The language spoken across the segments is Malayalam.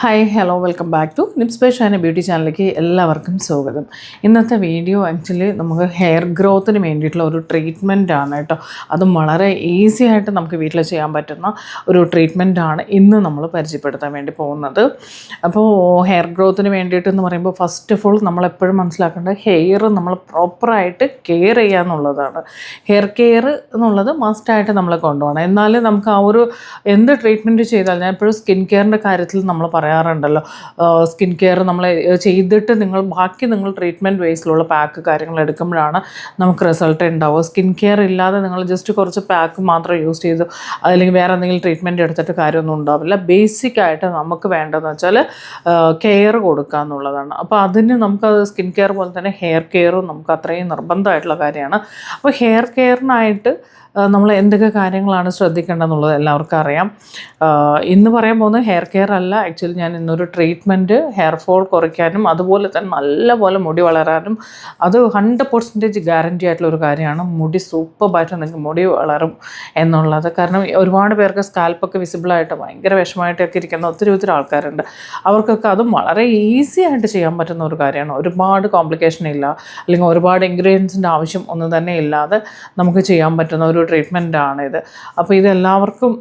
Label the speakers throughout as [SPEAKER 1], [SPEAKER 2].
[SPEAKER 1] Hi hello welcome back to നിപ്സ്പേ Shana beauty ചാനലിലേക്ക് എല്ലാവർക്കും സ്വാഗതം. ഇന്നത്തെ വീഡിയോ ആക്ച്വലി നമുക്ക് ഹെയർ ഗ്രോത്തിന് വേണ്ടിയിട്ടുള്ള ഒരു ട്രീറ്റ്മെന്റ് ആണ് കേട്ടോ. അതും വളരെ ഈസി ആയിട്ട് നമുക്ക് വീട്ടിൽ ചെയ്യാൻ പറ്റുന്ന ഒരു ട്രീറ്റ്മെന്റ് ആണ് ഇന്ന് നമ്മൾ പരിചയപ്പെടുത്താൻ വേണ്ടി പോകുന്നത്. അപ്പോൾ ഹെയർ ഗ്രോത്തിന് വേണ്ടിയിട്ട് എന്ന് പറയുമ്പോൾ ഫസ്റ്റ് ഓഫ് ഓൾ നമ്മളെപ്പോഴും മനസ്സിലാക്കേണ്ടത് ഹെയർ നമ്മൾ പ്രോപ്പറായിട്ട് കെയർ ചെയ്യുക എന്നുള്ളതാണ്. ഹെയർ കെയർ എന്നുള്ളത് മസ്റ്റായിട്ട് നമ്മൾ കൊണ്ടുപോകണം. എന്നാലും നമുക്ക് ആ ഒരു എന്ത് ട്രീറ്റ്മെന്റ് ചെയ്താലും ഞാൻ എപ്പോഴും സ്കിൻ കെയറിന്റെ കാര്യത്തിൽ നമ്മൾ പറയാറുണ്ടല്ലോ. സ്കിൻ കെയർ നമ്മൾ ചെയ്തിട്ട് നിങ്ങൾ ബാക്കി നിങ്ങൾ ട്രീറ്റ്മെന്റ് ബേസിലുള്ള പാക്ക് കാര്യങ്ങൾ എടുക്കുമ്പോഴാണ് നമുക്ക് റിസൾട്ട് ഉണ്ടാവുക. സ്കിൻ കെയർ ഇല്ലാതെ നിങ്ങൾ ജസ്റ്റ് കുറച്ച് പാക്ക് മാത്രം യൂസ് ചെയ്തു അല്ലെങ്കിൽ വേറെ എന്തെങ്കിലും ട്രീറ്റ്മെന്റ് എടുത്തിട്ട് കാര്യമൊന്നും ഉണ്ടാവില്ല. ബേസിക് ആയിട്ട് നമുക്ക് വേണ്ടതെന്ന് വെച്ചാൽ കെയർ കൊടുക്കുക എന്നുള്ളതാണ്. അപ്പോൾ അതിന് നമുക്ക് സ്കിൻ കെയർ പോലെ തന്നെ ഹെയർ കെയറും നമുക്ക് അത്രയും നിർബന്ധമായിട്ടുള്ള കാര്യമാണ്. അപ്പോൾ ഹെയർ കെയറിനായിട്ട് നമ്മൾ എന്തൊക്കെ കാര്യങ്ങളാണ് ശ്രദ്ധിക്കേണ്ടതെന്നുള്ളത് എല്ലാവർക്കും അറിയാം. ഇന്ന് പറയാൻ പോകുന്നത് ഹെയർ കെയർ അല്ല. ആക്ച്വലി ഞാൻ ഇന്നൊരു ട്രീറ്റ്മെന്റ് ഹെയർ ഫോൾ കുറയ്ക്കാനും അതുപോലെ തന്നെ നല്ലപോലെ മുടി വളരാനും അത് ഹൺഡ്രഡ് പെർസെന്റേജ് ഗ്യാരണ്ടി ആയിട്ടുള്ള ഒരു കാര്യമാണ്. മുടി സൂപ്പറായിട്ട് നിങ്ങൾക്ക് മുടി വളരും എന്നുള്ളത്. കാരണം ഒരുപാട് പേർക്ക് സ്കാൽപ്പൊക്കെ വിസിബിളായിട്ട് ഭയങ്കര വിഷമമായിട്ടൊക്കെ ഇരിക്കുന്ന ഒത്തിരി ഒത്തിരി ആൾക്കാരുണ്ട്. അവർക്കൊക്കെ അതും വളരെ ഈസി ആയിട്ട് ചെയ്യാൻ പറ്റുന്ന ഒരു കാര്യമാണ്. ഒരുപാട് കോംപ്ലിക്കേഷൻ ഇല്ല. അല്ലെങ്കിൽ ഒരുപാട് ഇൻഗ്രീഡിയൻസിന്റെ ആവശ്യം ഒന്നും തന്നെ ഇല്ലാതെ നമുക്ക് ചെയ്യാൻ പറ്റുന്ന ഒരു ട്രീറ്റ്മെന്റ് ആണ് ഇത് അപ്പോൾ ഇത് എല്ലാവർക്കും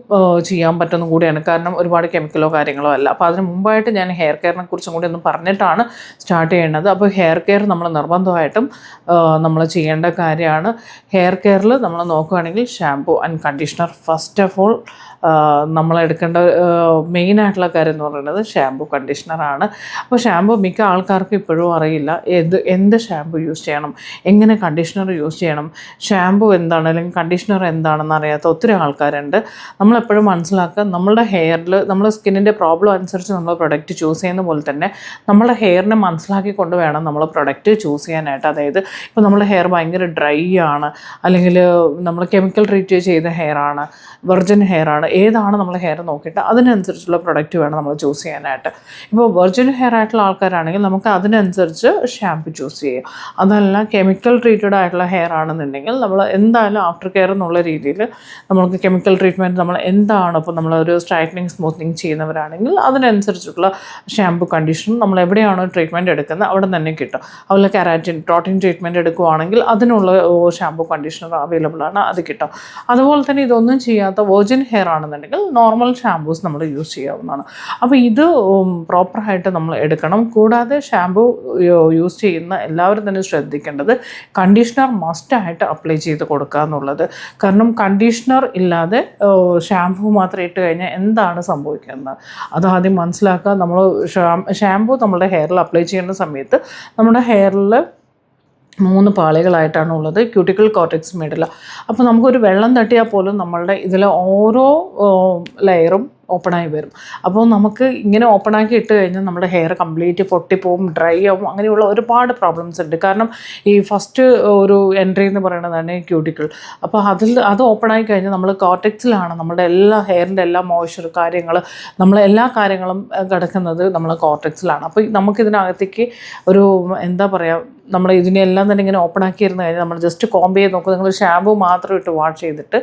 [SPEAKER 1] ചെയ്യാൻ പറ്റുന്ന കൂടിയാണ്. കാരണം ഒരുപാട് കെമിക്കലോ കാര്യങ്ങളോ അല്ല. അപ്പോൾ അതിന് മുമ്പായിട്ട് ഞാൻ ഹെയർ കെയറിനെ കുറിച്ചും കൂടി ഒന്ന് പറഞ്ഞിട്ടാണ് സ്റ്റാർട്ട് ചെയ്യേണ്ടത്. അപ്പോൾ ഹെയർ കെയർ നമ്മൾ നിർബന്ധമായിട്ടും നമ്മൾ ചെയ്യേണ്ട കാര്യമാണ്. ഹെയർ കെയറിൽ നമ്മൾ നോക്കുകയാണെങ്കിൽ shampoo and conditioner first of all നമ്മൾ എടുക്കേണ്ട മെയിൻ ആയിട്ടുള്ള കാര്യം എന്ന് പറയുന്നത് ഷാമ്പു കണ്ടീഷണറാണ് അപ്പോൾ ഷാമ്പു മിക്ക ആൾക്കാർക്കും ഇപ്പോഴും അറിയില്ല ഏത് എന്ത് ഷാമ്പു യൂസ് ചെയ്യണം എങ്ങനെ കണ്ടീഷണർ യൂസ് ചെയ്യണം ഷാമ്പു എന്താണ് അല്ലെങ്കിൽ കണ്ടീഷണർ എന്താണെന്ന് അറിയാത്ത ഒത്തിരി ആൾക്കാരുണ്ട്. നമ്മളെപ്പോഴും മനസ്സിലാക്കുക നമ്മളുടെ ഹെയറിൽ നമ്മുടെ സ്കിന്നിന്റെ പ്രോബ്ലം അനുസരിച്ച് നമ്മൾ പ്രൊഡക്റ്റ് ചൂസ് ചെയ്യുന്ന പോലെ തന്നെ നമ്മുടെ ഹെയറിനെ മനസ്സിലാക്കിക്കൊണ്ട് വേണം നമ്മൾ പ്രൊഡക്റ്റ് ചൂസ് ചെയ്യാനായിട്ട്. അതായത് ഇപ്പോൾ നമ്മുടെ ഹെയർ ഭയങ്കര ഡ്രൈ ആണ് അല്ലെങ്കിൽ നമ്മൾ കെമിക്കൽ ട്രീറ്റ് ചെയ്ത ഹെയർ ആണ് വെർജിൻ ഹെയർ ആണ് ഏതാണ് നമ്മൾ ഹെയർ നോക്കിയിട്ട് അതിനനുസരിച്ചുള്ള പ്രൊഡക്റ്റ് വേണം നമ്മൾ ചൂസ് ചെയ്യാനായിട്ട്. ഇപ്പോൾ വെർജിൻ ഹെയർ ആയിട്ടുള്ള ആൾക്കാരാണെങ്കിൽ നമുക്ക് അതിനനുസരിച്ച് ഷാമ്പു ചൂസ് ചെയ്യാം. അതല്ല കെമിക്കൽ ട്രീറ്റഡ് ആയിട്ടുള്ള ഹെയർ ആണെന്നുണ്ടെങ്കിൽ നമ്മൾ എന്തായാലും ആഫ്റ്റർ കെയർ എന്നുള്ള രീതിയിൽ നമ്മൾക്ക് കെമിക്കൽ ട്രീറ്റ്മെന്റ് നമ്മൾ എന്താണ് ഇപ്പോൾ നമ്മളൊരു സ്ട്രൈറ്റനിങ് സ്മൂത്തനിങ് ചെയ്യുന്നവരാണെങ്കിൽ അതിനനുസരിച്ചുള്ള ഷാമ്പു കണ്ടീഷൻ നമ്മൾ എവിടെയാണോ ട്രീറ്റ്മെന്റ് എടുക്കുന്നത് അവിടെ തന്നെ കിട്ടും. അതുപോലെ കെരാറ്റിൻ പ്രോട്ടീൻ ട്രീറ്റ്മെന്റ് എടുക്കുവാണെങ്കിൽ അതിനുള്ള ഷാമ്പു കണ്ടീഷണർ അവൈലബിൾ ആണ് അത് കിട്ടും. അതുപോലെ തന്നെ ഇതൊന്നും ചെയ്യാത്ത വെർജിൻ ഹെയർ ആണെന്നുണ്ടെങ്കിൽ നോർമൽ ഷാമ്പൂസ് നമ്മൾ യൂസ് ചെയ്യാവുന്നതാണ്. അപ്പോൾ ഇത് പ്രോപ്പറായിട്ട് നമ്മൾ എടുക്കണം. കൂടാതെ ഷാമ്പൂ യൂസ് ചെയ്യുന്ന എല്ലാവരും തന്നെ ശ്രദ്ധിക്കേണ്ടത് കണ്ടീഷണർ മസ്റ്റായിട്ട് അപ്ലൈ ചെയ്ത് കൊടുക്കുക എന്നുള്ളത്. കാരണം കണ്ടീഷണർ ഇല്ലാതെ ഷാമ്പു മാത്രം ഇട്ട് കഴിഞ്ഞാൽ എന്താണ് സംഭവിക്കുന്നത്? അത് ആദ്യം മനസ്സിലാക്കുക. നമ്മൾ ഷാമ്പു നമ്മുടെ ഹെയറിൽ അപ്ലൈ ചെയ്യുന്ന സമയത്ത് നമ്മുടെ ഹെയറിൽ മൂന്ന് പാളികളായിട്ടാണ് ഉള്ളത്. ക്യൂട്ടിക്കൽ കോർട്ടക്സ് മിഡില അപ്പോൾ നമുക്കൊരു വെള്ളം തട്ടിയാൽ പോലും നമ്മളുടെ ഇതിലെ ഓരോ ലെയറും ഓപ്പണായി വരും. അപ്പോൾ നമുക്ക് ഇങ്ങനെ ഓപ്പണാക്കി ഇട്ട് കഴിഞ്ഞാൽ നമ്മുടെ ഹെയർ കംപ്ലീറ്റ് പൊട്ടിപ്പോവും ഡ്രൈ ആവും അങ്ങനെയുള്ള ഒരുപാട് പ്രോബ്ലംസ് ഉണ്ട്. കാരണം ഈ ഫസ്റ്റ് ഒരു എൻട്രി എന്ന് പറയുന്നതാണ് ക്യൂട്ടിക്കിൾ അപ്പോൾ അതിൽ അത് ഓപ്പണായി കഴിഞ്ഞാൽ നമ്മൾ കോർട്ടക്സിലാണ് നമ്മുടെ എല്ലാ ഹെയറിന്റെ എല്ലാ മോയ്സ്ചർ കാര്യങ്ങൾ നമ്മൾ എല്ലാ കാര്യങ്ങളും കിടക്കുന്നത് നമ്മൾ കോർട്ടക്സിലാണ് അപ്പോൾ നമുക്കിതിനകത്തേക്ക് ഒരു എന്താ പറയുക നമ്മൾ ഇതിനെല്ലാം തന്നെ ഇങ്ങനെ ഓപ്പൺ ആക്കിയിരുന്നു കഴിഞ്ഞാൽ നമ്മൾ ജസ്റ്റ് കോംബ് ചെയ്ത് നോക്കും. നിങ്ങൾ ഷാമ്പു മാത്രം ഇട്ട് വാഷ് ചെയ്തിട്ട്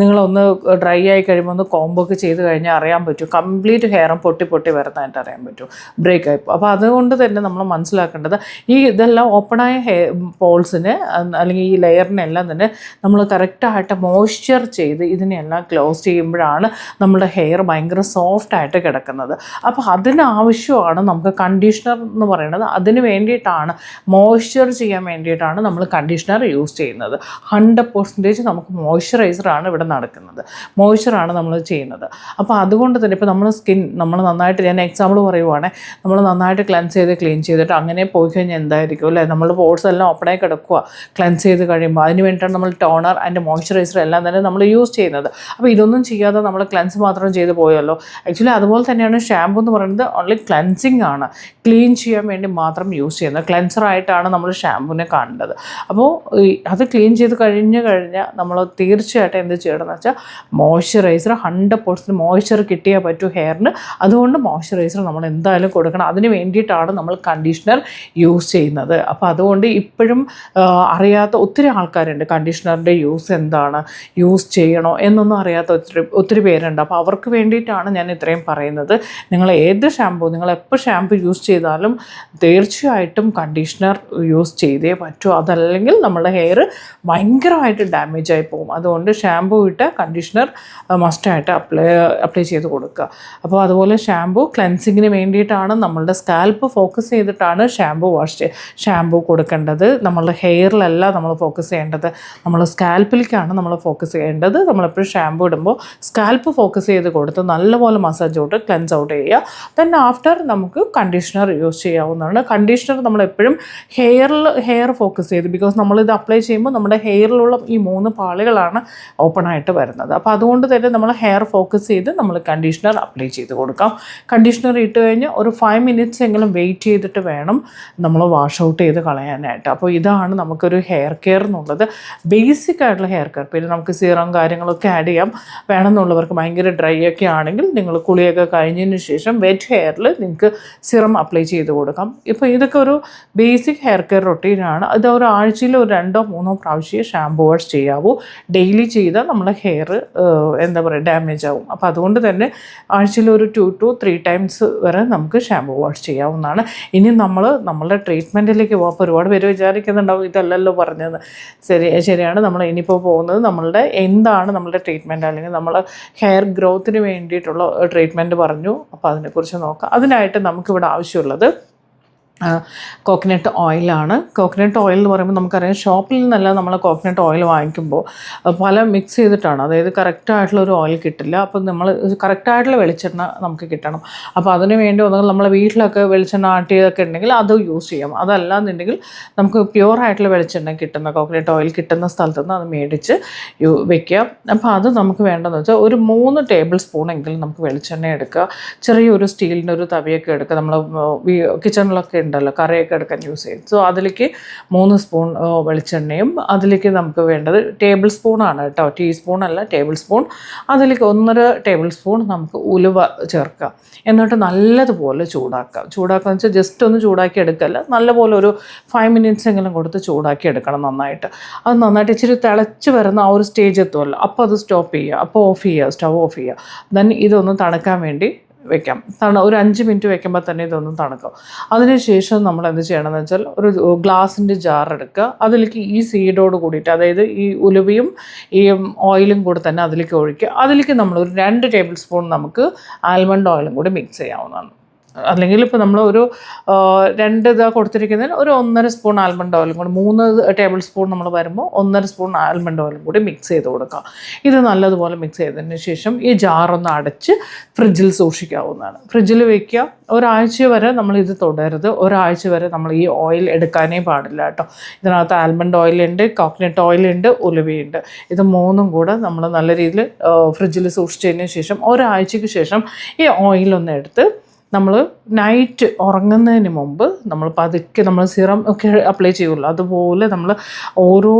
[SPEAKER 1] നിങ്ങളൊന്ന് ഡ്രൈ ആയി കഴിയുമ്പോൾ ഒന്ന് കോംബൊക്കെ ചെയ്ത് കഴിഞ്ഞാൽ അറിയാൻ പറ്റും. കംപ്ലീറ്റ് ഹെയറും പൊട്ടി പൊട്ടി വരുന്നതായിട്ട് അറിയാൻ പറ്റും. ബ്രേക്ക് ആയി അപ്പോൾ അതുകൊണ്ട് തന്നെ നമ്മൾ മനസ്സിലാക്കേണ്ടത് ഈ ഇതെല്ലാം ഓപ്പണായ ഹെയർ പോൾസിന് അല്ലെങ്കിൽ ഈ ലെയറിനെല്ലാം തന്നെ നമ്മൾ കറക്റ്റായിട്ട് മോയ്സ്ചർ ചെയ്ത് ഇതിനെല്ലാം ക്ലോസ് ചെയ്യുമ്പോഴാണ് നമ്മുടെ ഹെയർ ഭയങ്കര സോഫ്റ്റായിട്ട് കിടക്കുന്നത്. അപ്പോൾ അതിനാവശ്യമാണ് നമുക്ക് കണ്ടീഷണർ എന്ന് പറയുന്നത്. അതിന് വേണ്ടിയിട്ടാണ് മോയ്സ്ചർ ചെയ്യാൻ വേണ്ടിയിട്ടാണ് നമ്മൾ കണ്ടീഷണർ യൂസ് ചെയ്യുന്നത്. ഹൺഡ്രഡ് പെർസെന്റേജ് നമുക്ക് മോയ്സ്ചറൈസറാണ് ഇവിടെ നടക്കുന്നത്. മോയ്സ്ചറാണ് നമ്മൾ ചെയ്യുന്നത്. അപ്പോൾ അതുകൊണ്ട് തന്നെ ഇപ്പോൾ നമ്മൾ സ്കിൻ നമ്മൾ നന്നായിട്ട് ഞാൻ എക്സാമ്പിൾ പറയുവാണെങ്കിൽ നമ്മൾ നന്നായിട്ട് ക്ലെൻസ് ചെയ്ത് ക്ലീൻ ചെയ്തിട്ട് അങ്ങനെ പോയി കഴിഞ്ഞാൽ എന്തായിരിക്കും അല്ലേ? നമ്മൾ പോർട്സ് എല്ലാം ഓപ്പണായി കിടക്കുക ക്ലെൻസ് ചെയ്ത് കഴിയുമ്പോൾ അതിന് വേണ്ടിയിട്ടാണ് നമ്മൾ ടോണർ ആൻഡ് മോയ്സ്ചറൈസർ എല്ലാം തന്നെ നമ്മൾ യൂസ് ചെയ്യുന്നത്. അപ്പോൾ ഇതൊന്നും ചെയ്യാതെ നമ്മൾ ക്ലെൻസ് മാത്രം ചെയ്ത് പോയല്ലോ. ആക്ച്വലി അതുപോലെ തന്നെയാണ് ഷാമ്പു എന്ന് പറയുന്നത് ഓൺലി ക്ലെൻസിങ് ആണ്. ക്ലീൻ ചെയ്യാൻ വേണ്ടി മാത്രം യൂസ് ചെയ്യുന്നത്. ക്ലെൻസർ ആയിട്ടാണ് നമ്മൾ ഷാമ്പുവിനെ കാണേണ്ടത് അപ്പോൾ അത് ക്ലീൻ ചെയ്ത് കഴിഞ്ഞ് കഴിഞ്ഞാൽ നമ്മൾ തീർച്ചയായിട്ടും എന്ത് ചെയ്യണമെന്ന് വെച്ചാൽ മോയ്സ്ചറൈസർ ഹൺഡ്രഡ് പെർസെന്റ് മോയ്സ്ചർ കിട്ടിയേ പറ്റൂ ഹെയറിന്. അതുകൊണ്ട് മോയ്സ്ചറൈസർ നമ്മൾ എന്തായാലും കൊടുക്കണം. അതിന് വേണ്ടിയിട്ടാണ് നമ്മൾ കണ്ടീഷണർ യൂസ് ചെയ്യുന്നത്. അപ്പോൾ അതുകൊണ്ട് ഇപ്പോഴും അറിയാത്ത ഒത്തിരി ആൾക്കാരുണ്ട് കണ്ടീഷണറിന്റെ യൂസ് എന്താണ് യൂസ് ചെയ്യണോ എന്നൊന്നും അറിയാത്ത ഒത്തിരി ഒത്തിരി പേരുണ്ട്. അപ്പോൾ അവർക്ക് വേണ്ടിയിട്ടാണ് ഞാൻ ഇത്രയും പറയുന്നത്. നിങ്ങൾ ഏത് ഷാമ്പു നിങ്ങൾ എപ്പോൾ ഷാമ്പു യൂസ് ചെയ്താലും തീർച്ചയായിട്ടും കണ്ടീഷണർ യൂസ് ചെയ്തേ പറ്റൂ. അതല്ലെങ്കിൽ നമ്മുടെ ഹെയർ ഭയങ്കരമായിട്ട് ഡാമേജ് ആയി പോകും. അതുകൊണ്ട് ഷാമ്പു ഇട്ട് കണ്ടീഷണർ മസ്റ്റായിട്ട് അപ്ലൈ അപ്ലൈ ചെയ്ത് കൊടുക്കുക. അപ്പോൾ അതുപോലെ ഷാംപൂ ക്ലെൻസിങ്ങിന് വേണ്ടിയിട്ടാണ് നമ്മളുടെ സ്കാൽപ്പ് ഫോക്കസ് ചെയ്തിട്ടാണ് ഷാംപൂ വാഷ് ഷാമ്പു കൊടുക്കേണ്ടത്. നമ്മളുടെ ഹെയറിലല്ല നമ്മൾ ഫോക്കസ് ചെയ്യേണ്ടത്. നമ്മൾ സ്കാൽപ്പിലേക്കാണ് നമ്മൾ ഫോക്കസ് ചെയ്യേണ്ടത്. നമ്മളെപ്പോഴും ഷാംപൂ ഇടുമ്പോൾ സ്കാൽപ്പ് ഫോക്കസ് ചെയ്ത് കൊടുത്ത് നല്ലപോലെ മസാജ് ഔട്ട് ക്ലെൻസ് ഔട്ട് ചെയ്യുക. ദെൻ ആഫ്റ്റർ നമുക്ക് കണ്ടീഷണർ യൂസ് ചെയ്യാവുന്നതാണ്. കണ്ടീഷണർ നമ്മൾ എപ്പോഴും ഹെയറിൽ ഹെയർ ഫോക്കസ് ചെയ്ത് ബിക്കോസ് നമ്മളിത് അപ്ലൈ ചെയ്യുമ്പോൾ നമ്മുടെ ഹെയറിലുള്ള ഈ മൂന്ന് പാളികളാണ് ഓപ്പൺ ആയിട്ട് വരുന്നത്. അപ്പോൾ അതുകൊണ്ട് തന്നെ നമ്മൾ ഹെയർ ഫോക്കസ് ചെയ്ത് നമ്മൾ കണ്ടീഷണർ അപ്ലൈ ചെയ്ത് കൊടുക്കാം. കണ്ടീഷണർ ഇട്ട് കഴിഞ്ഞ് ഒരു ഫൈവ് മിനിറ്റ്സ് എങ്കിലും വെയിറ്റ് ചെയ്തിട്ട് വേണം നമ്മൾ വാഷ് ഔട്ട് ചെയ്ത് കളയാനായിട്ട്. അപ്പോൾ ഇതാണ് നമുക്കൊരു ഹെയർ കെയർ എന്നുള്ളത്. ബേസിക് ആയിട്ടുള്ള ഹെയർ കെയർ പിന്നെ നമുക്ക് സീറം കാര്യങ്ങളൊക്കെ ആഡ് ചെയ്യാം. വേണമെന്നുള്ളവർക്ക് ഭയങ്കര ഡ്രൈ ഒക്കെ ആണെങ്കിൽ നിങ്ങൾ കുളിയൊക്കെ കഴിഞ്ഞതിന് ശേഷം വെറ്റ് ഹെയറിൽ നിങ്ങൾക്ക് സിറം അപ്ലൈ ചെയ്ത് കൊടുക്കാം. ഇപ്പോൾ ഇതൊക്കെ ഒരു ബേസിക് ഹെയർ കെയർ റൊട്ടീനാണ് ഇത് ഒരാഴ്ചയിൽ ഒരു രണ്ടോ മൂന്നോ പ്രാവശ്യം ഷാമ്പൂ വാഷ് ചെയ്യാവൂ. ഡെയിലി ചെയ്താൽ നമ്മുടെ ഹെയർ എന്താ പറയുക ഡാമേജ് ആവും. അപ്പോൾ അതുകൊണ്ട് തന്നെ ആഴ്ചയിൽ ഒരു ടു ടു ത്രീ ടൈംസ് വരെ നമുക്ക് ഷാമ്പൂ വാഷ് ചെയ്യാവുന്നതാണ്. ഇനി നമ്മൾ നമ്മളുടെ ട്രീറ്റ്മെന്റിലേക്ക് പോകാം അപ്പോൾ ഒരുപാട് പേര് വിചാരിക്കുന്നുണ്ടാവും ഇതല്ലല്ലോ പറഞ്ഞത്. ശരി ശരിയാണ്. നമ്മൾ ഇനിയിപ്പോൾ പോകുന്നത് നമ്മളുടെ എന്താണ് നമ്മളുടെ ട്രീറ്റ്മെന്റ് അല്ലെങ്കിൽ നമ്മൾ ഹെയർ ഗ്രോത്തിന് വേണ്ടിയിട്ടുള്ള ട്രീറ്റ്മെന്റ് പറഞ്ഞു. അപ്പോൾ അതിനെക്കുറിച്ച് നോക്കാം. അതിനായിട്ട് നമുക്കിവിടെ ആവശ്യമുള്ളത് കോക്കനട്ട് ഓയിലാണ് കോക്കനട്ട് ഓയിൽ എന്ന് പറയുമ്പോൾ നമുക്കറിയാം ഷോപ്പിൽ നിന്നല്ല നമ്മൾ കോക്കനട്ട് ഓയിൽ വാങ്ങിക്കുമ്പോൾ പല മിക്സ് ചെയ്തിട്ടാണ്. അതായത് കറക്റ്റായിട്ടുള്ള ഒരു ഓയിൽ കിട്ടില്ല. അപ്പോൾ നമ്മൾ കറക്റ്റായിട്ടുള്ള വെളിച്ചെണ്ണ നമുക്ക് കിട്ടണം. അപ്പോൾ അതിന് വേണ്ടി ഒന്നുകിൽ നമ്മളെ വീട്ടിലൊക്കെ വെളിച്ചെണ്ണ ആട്ടിയതൊക്കെ ഉണ്ടെങ്കിൽ അത് യൂസ് ചെയ്യാം. അതല്ല എന്നുണ്ടെങ്കിൽ നമുക്ക് പ്യുവർ ആയിട്ടുള്ള വെളിച്ചെണ്ണ കിട്ടുന്ന കോക്കനട്ട് ഓയിൽ കിട്ടുന്ന സ്ഥലത്തു നിന്ന് അത് മേടിച്ച് വെക്കുക അപ്പോൾ അത് നമുക്ക് വേണ്ടതെന്ന് വെച്ചാൽ ഒരു മൂന്ന് ടേബിൾ സ്പൂണെങ്കിലും നമുക്ക് വെളിച്ചെണ്ണ എടുക്കുക ചെറിയൊരു സ്റ്റീലിന്റെ ഒരു തവിയൊക്കെ എടുക്കുക നമ്മൾ കിച്ചണിലൊക്കെ ഉണ്ടല്ലോ കറിയൊക്കെ എടുക്കാൻ യൂസ് ചെയ്യും. സോ അതിലേക്ക് മൂന്ന് സ്പൂൺ വെളിച്ചെണ്ണയും അതിലേക്ക് നമുക്ക് വേണ്ടത് ടേബിൾ സ്പൂണാണ് കേട്ടോ. ടീസ്പൂൺ അല്ല ടേബിൾ സ്പൂൺ അതിലേക്ക് ഒന്നര ടേബിൾ സ്പൂൺ നമുക്ക് ഉലുവ ചേർക്കാം. എന്നിട്ട് നല്ലതുപോലെ ചൂടാക്കാം. ചൂടാക്കുക വെച്ചാൽ ജസ്റ്റ് ഒന്ന് ചൂടാക്കി എടുക്കല്ല നല്ലപോലെ ഒരു ഫൈവ് മിനിറ്റ്സ് എങ്കിലും കൊടുത്ത് ചൂടാക്കി എടുക്കണം നന്നായിട്ട്. അത് നന്നായിട്ട് ഇച്ചിരി തിളച്ച് വരുന്ന ആ ഒരു സ്റ്റേജ് എത്തുമല്ലോ അപ്പോൾ അത് സ്റ്റോപ്പ് ചെയ്യുക അപ്പോൾ ഓഫ് ചെയ്യുക സ്റ്റവ് ഓഫ് ചെയ്യുക. ദെൻ ഇതൊന്ന് തണുക്കാൻ വേണ്ടി വെക്കാം. തണ ഒരു അഞ്ച് മിനിറ്റ് വെക്കുമ്പോൾ തന്നെ ഇതൊന്നും തണുക്കും. അതിനുശേഷം നമ്മൾ എന്ത് ചെയ്യണമെന്ന് വെച്ചാൽ ഒരു ഗ്ലാസിന്റെ ജാർ എടുക്കുക. അതിലേക്ക് ഈ സീഡോട് കൂടിയിട്ട് അതായത് ഈ ഉലുവയും ഈ ഓയിലും കൂടി തന്നെ അതിലേക്ക് ഒഴിക്കുക. അതിലേക്ക് നമ്മൾ ഒരു രണ്ട് ടേബിൾ സ്പൂൺ നമുക്ക് ആൽമണ്ട് ഓയിലും കൂടി മിക്സ് ചെയ്യാവുന്നതാണ്. അല്ലെങ്കിൽ ഇപ്പോൾ നമ്മൾ ഒരു രണ്ട് ഇതാ കൊടുത്തിരിക്കുന്നതിന് ഒരു ഒന്നര സ്പൂൺ ആൽമണ്ട് ഓയിലും കൂടി മൂന്ന് ടേബിൾ സ്പൂൺ നമ്മൾ വരുമ്പോൾ ഒന്നര സ്പൂൺ ആൽമണ്ട് ഓയിലും കൂടി മിക്സ് ചെയ്ത് കൊടുക്കുക ഇത് നല്ലതുപോലെ മിക്സ് ചെയ്തതിന് ശേഷം ഈ ജാറൊന്ന് അടച്ച് ഫ്രിഡ്ജിൽ സൂക്ഷിക്കാവുന്നതാണ്. ഫ്രിഡ്ജിൽ വയ്ക്കുക ഒരാഴ്ച വരെ നമ്മൾ ഇത് തുടരുത്. ഒരാഴ്ച വരെ നമ്മൾ ഈ ഓയിൽ എടുക്കാനേ പാടില്ല കേട്ടോ. ഇതിനകത്ത് ആൽമണ്ട് ഓയിലുണ്ട് കോക്കനട്ട് ഓയിലുണ്ട് ഉലുവയുണ്ട്. ഇത് മൂന്നും കൂടെ നമ്മൾ നല്ല രീതിയിൽ ഫ്രിഡ്ജിൽ സൂക്ഷിച്ചതിന് ശേഷം ഒരാഴ്ചയ്ക്ക് ശേഷം ഈ ഓയിലൊന്ന് എടുത്ത് നമ്മൾ നൈറ്റ് ഉറങ്ങുന്നതിന് മുമ്പ് നമ്മൾ പതുക്കെ നമ്മൾ സിറം ഒക്കെ അപ്ലൈ ചെയ്യുമല്ലോ അതുപോലെ നമ്മൾ ഓരോ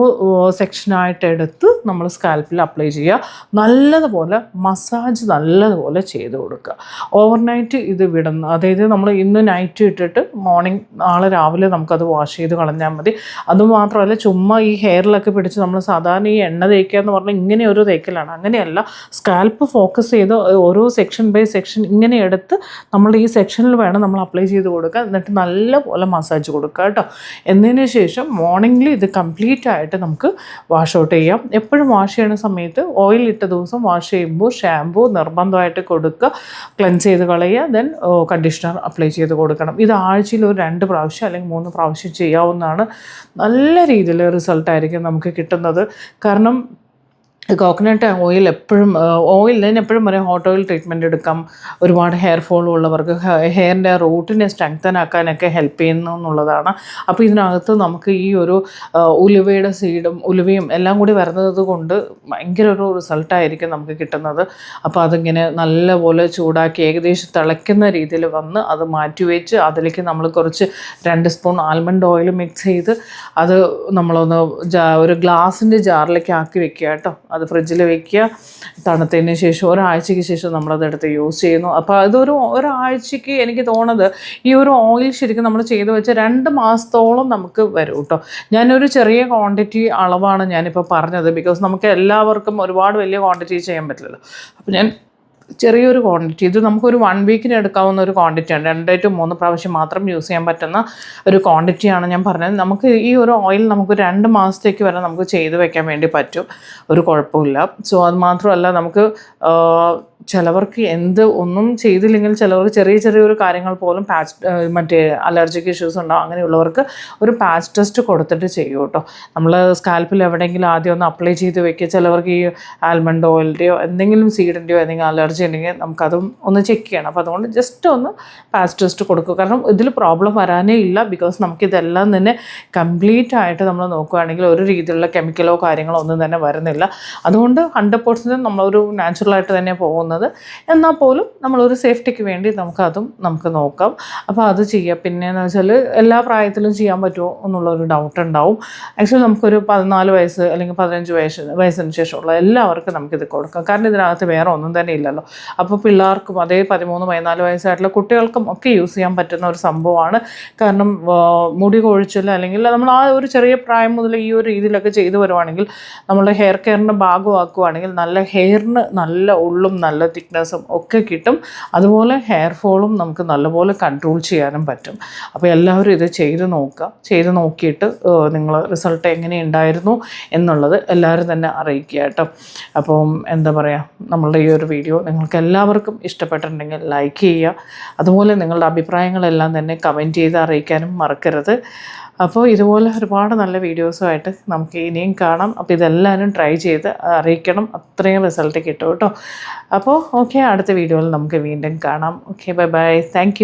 [SPEAKER 1] സെക്ഷനായിട്ട് എടുത്ത് നമ്മൾ സ്കാൽപ്പിൽ അപ്ലൈ ചെയ്യുക. നല്ലതുപോലെ മസാജ് നല്ലതുപോലെ ചെയ്ത് കൊടുക്കുക. ഓവർനൈറ്റ് ഇത് വിടുന്ന അതായത് നമ്മൾ ഇന്ന് നൈറ്റ് ഇട്ടിട്ട് മോർണിംഗ് നാളെ രാവിലെ നമുക്കത് വാഷ് ചെയ്ത് കളഞ്ഞാൽ മതി. അതുമാത്രമല്ല ചുമ്മാ ഈ ഹെയറിലൊക്കെ പിടിച്ച് നമ്മൾ സാധാരണ ഈ എണ്ണ തേക്കുക എന്ന് പറഞ്ഞാൽ ഇങ്ങനെ ഒരു തേക്കലാണ്. അങ്ങനെയല്ല സ്കാൽപ്പ് ഫോക്കസ് ചെയ്ത് ഓരോ സെക്ഷൻ ബൈ സെക്ഷൻ ഇങ്ങനെ എടുത്ത് നമ്മൾ ഈ സെക്ഷനിൽ വേണം നമ്മൾ അപ്ലൈ ചെയ്ത് കൊടുക്കുക എന്നിട്ട് നല്ലപോലെ മസാജ് കൊടുക്കുക കേട്ടോ. എന്നതിന് ശേഷം മോർണിംഗിൽ ഇത് കംപ്ലീറ്റ് ആയിട്ട് നമുക്ക് വാഷ് ഔട്ട് ചെയ്യാം. എപ്പോഴും വാഷ് ചെയ്യുന്ന സമയത്ത് ഓയിൽ ഇട്ട ദിവസം വാഷ് ചെയ്യുമ്പോൾ ഷാമ്പൂ നിർബന്ധമായിട്ട് കൊടുക്കുക. ക്ലെൻസ് ചെയ്ത് കളയുക. ദെൻ കണ്ടീഷണർ അപ്ലൈ ചെയ്ത് കൊടുക്കണം. ഇത് ആഴ്ചയിൽ ഒരു രണ്ട് പ്രാവശ്യം അല്ലെങ്കിൽ മൂന്ന് പ്രാവശ്യം ചെയ്യാവുന്നതാണ്. നല്ല രീതിയിൽ റിസൾട്ടായിരിക്കും നമുക്ക് കിട്ടുന്നത്. കാരണം കോക്കനട്ട് ഓയിൽ എപ്പോഴും ഓയിൽ ഞാൻ എപ്പോഴും പറയും ഹോട്ട് ഓയിൽ ട്രീറ്റ്മെന്റ് എടുക്കാം. ഒരുപാട് ഹെയർ ഫോൾ ഉള്ളവർക്ക് ഹെയറിന്റെ റൂട്ടിനെ സ്ട്രെങ്തൻ ആക്കാനൊക്കെ ഹെൽപ്പ് ചെയ്യുന്നു എന്നുള്ളതാണ്. അപ്പോൾ ഇതിനകത്ത് നമുക്ക് ഈ ഒരു ഉലുവയുടെ സീഡും ഉലുവയും എല്ലാം കൂടി വരുന്നത് കൊണ്ട് ഭയങ്കര ഒരു റിസൾട്ടായിരിക്കും നമുക്ക് കിട്ടുന്നത്. അപ്പോൾ അതിങ്ങനെ നല്ലപോലെ ചൂടാക്കി ഏകദേശം തിളയ്ക്കുന്ന രീതിയിൽ വന്ന് അത് മാറ്റി വെച്ച് അതിലേക്ക് നമ്മൾ കുറച്ച് രണ്ട് സ്പൂൺ ആൽമണ്ട് ഓയിൽ മിക്സ് ചെയ്ത് അത് നമ്മളൊന്ന് ഒരു ഗ്ലാസിന്റെ ജാറിലേക്ക് ആക്കി വെക്കുക കേട്ടോ. അത് ഫ്രിഡ്ജിൽ വെക്കുക. തണുത്തതിന് ശേഷം ഒരാഴ്ചയ്ക്ക് ശേഷം നമ്മളത് എടുത്ത് യൂസ് ചെയ്യുന്നു. അപ്പോൾ അതൊരു ഒരാഴ്ചയ്ക്ക് എനിക്ക് തോന്നുന്നത് ഈ ഒരു ഓയിൽ ശരിക്കും നമ്മൾ ചെയ്ത് വെച്ച രണ്ട് മാസത്തോളം നമുക്ക് വരും കേട്ടോ. ഞാനൊരു ചെറിയ ക്വാണ്ടിറ്റി അളവാണ് ഞാനിപ്പോൾ പറഞ്ഞത്. ബിക്കോസ് നമുക്ക് എല്ലാവർക്കും ഒരുപാട് വലിയ ക്വാണ്ടിറ്റി ചെയ്യാൻ പറ്റില്ലല്ലോ. അപ്പോൾ ഞാൻ ചെറിയൊരു ക്വാണ്ടിറ്റി ഇത് നമുക്കൊരു വൺ വീക്കിന് എടുക്കാവുന്ന ഒരു ക്വാണ്ടിറ്റിയാണ് രണ്ട് ടു മൂന്ന് പ്രാവശ്യം മാത്രം യൂസ് ചെയ്യാൻ പറ്റുന്ന ഒരു ക്വാണ്ടിറ്റിയാണ് ഞാൻ പറഞ്ഞത്. നമുക്ക് ഈ ഒരു ഓയിൽ നമുക്ക് രണ്ട് മാസത്തേക്ക് വരെ നമുക്ക് ചെയ്ത് വെക്കാൻ വേണ്ടി പറ്റും. ഒരു കുഴപ്പമില്ല. സോ അത് മാത്രമല്ല നമുക്ക് ചിലവർക്ക് എന്ത് ഒന്നും ചെയ്തില്ലെങ്കിൽ ചിലവർക്ക് ചെറിയ ചെറിയൊരു കാര്യങ്ങൾ പോലും പാച്ച് മറ്റേ അലർജിക് ഇഷ്യൂസ് ഉണ്ടാവും അങ്ങനെയുള്ളവർക്ക് ഒരു പാച്ച് ടെസ്റ്റ് കൊടുത്തിട്ട് ചെയ്യും കേട്ടോ. നമ്മൾ സ്കാൽപ്പിൽ എവിടെയെങ്കിലും ആദ്യം ഒന്ന് അപ്ലൈ ചെയ്ത് വെക്കുക ചിലവർക്ക് ഈ ആൽമണ്ട് ഓയിലിന്റെയോ എന്തെങ്കിലും സീഡിന്റെയോ എന്തെങ്കിലും അലർജി ഉണ്ടെങ്കിൽ നമുക്കതും ഒന്ന് ചെക്ക് ചെയ്യണം. അപ്പോൾ അതുകൊണ്ട് ജസ്റ്റ് ഒന്ന് പാസ് ടെസ്റ്റ് കൊടുക്കുക. കാരണം ഇതിൽ പ്രോബ്ലം വരാനേ ഇല്ല. ബിക്കോസ് നമുക്കിതെല്ലാം തന്നെ കംപ്ലീറ്റ് ആയിട്ട് നമ്മൾ നോക്കുകയാണെങ്കിൽ ഒരു രീതിയിലുള്ള കെമിക്കലോ കാര്യങ്ങളോ ഒന്നും തന്നെ വരുന്നില്ല. അതുകൊണ്ട് ഹൺഡ്രഡ് പെർസെന്റ് നമ്മളൊരു നാച്ചുറലായിട്ട് തന്നെ പോകുന്നത്. എന്നാൽ പോലും നമ്മളൊരു സേഫ്റ്റിക്ക് വേണ്ടി നമുക്കതും നമുക്ക് നോക്കാം. അപ്പോൾ അത് ചെയ്യാം. പിന്നെയെന്ന് വെച്ചാൽ എല്ലാ പ്രായത്തിലും ചെയ്യാൻ പറ്റുമോ എന്നുള്ളൊരു ഡൗട്ട് ഉണ്ടാവും. ആക്ച്വലി നമുക്കൊരു പതിനാല് വയസ്സ് അല്ലെങ്കിൽ പതിനഞ്ച് വയസ്സ് വയസ്സിന് ശേഷമുള്ള എല്ലാവർക്കും നമുക്കിത് കൊടുക്കാം. കാരണം ഇതിനകത്ത് വേറെ ഒന്നും തന്നെ ഇല്ലല്ലോ. അപ്പോൾ പിള്ളേർക്കും അതേ പതിമൂന്ന് പതിനാല് വയസ്സായിട്ടുള്ള കുട്ടികൾക്കും ഒക്കെ യൂസ് ചെയ്യാൻ പറ്റുന്ന ഒരു സംഭവമാണ്. കാരണം മുടി കൊഴിച്ചിൽ അല്ലെങ്കിൽ നമ്മൾ ആ ഒരു ചെറിയ പ്രായം മുതൽ ഈ ഒരു രീതിയിലൊക്കെ ചെയ്തു വരുവാണെങ്കിൽ നമ്മുടെ ഹെയർ കെയറിന്റെ ഭാഗമാക്കുവാണെങ്കിൽ നല്ല ഹെയറിന് നല്ല ഉള്ളും നല്ല തിക്നെസ്സും ഒക്കെ കിട്ടും. അതുപോലെ ഹെയർ ഫോളും നമുക്ക് നല്ലപോലെ കൺട്രോൾ ചെയ്യാനും പറ്റും. അപ്പോൾ എല്ലാവരും ഇത് ചെയ്ത് നോക്കുക. ചെയ്ത് നോക്കിയിട്ട് നിങ്ങൾ റിസൾട്ട് എങ്ങനെ ഉണ്ടായിരുന്നു എന്നുള്ളത് എല്ലാവരും തന്നെ അറിയിക്കുക കേട്ടോ. അപ്പം എന്താ പറയുക നമ്മളുടെ ഈ ഒരു വീഡിയോ നിങ്ങൾക്ക് എല്ലാവർക്കും ഇഷ്ടപ്പെട്ടിട്ടുണ്ടെങ്കിൽ ലൈക്ക് ചെയ്യുക. അതുപോലെ നിങ്ങളുടെ അഭിപ്രായങ്ങളെല്ലാം തന്നെ കമന്റ് ചെയ്ത് അറിയിക്കാനും മറക്കരുത്. അപ്പോൾ ഇതുപോലെ ഒരുപാട് നല്ല വീഡിയോസുമായിട്ട് നമുക്ക് ഇനിയും കാണാം. അപ്പോൾ ഇതെല്ലാവരും ട്രൈ ചെയ്ത് അറിയിക്കണം. അത്രയും റിസൾട്ട് കിട്ടും കേട്ടോ. അപ്പോൾ ഓക്കെ അടുത്ത വീഡിയോയിൽ നമുക്ക് വീണ്ടും കാണാം. Okay bye bye thank